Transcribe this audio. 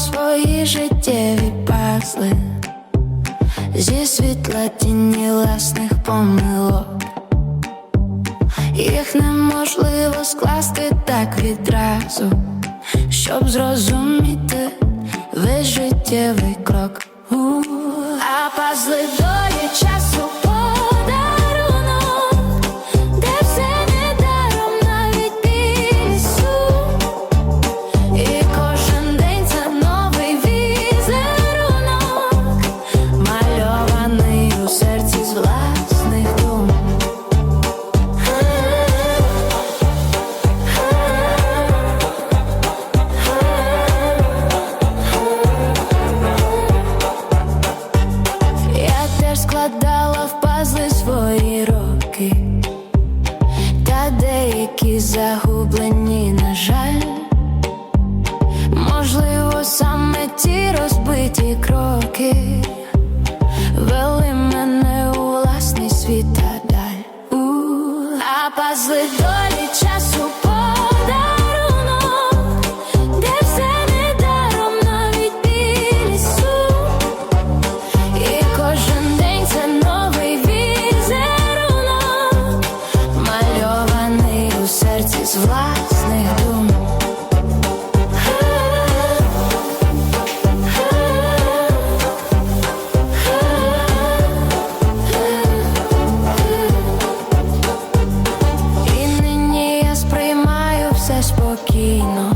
свої життєві пазли зі світла тіні власних помилок, їх неможливо скласти так відразу, щоб зрозуміти э, весь життєвий крок, а пазли до теж складала в пазли свої роки, та деякі загублені, на жаль, можливо, саме ті розбиті кроки вели мене у власний світ та даль, а пазли долі часу. з власних дум. І нині я сприймаю все спокійно.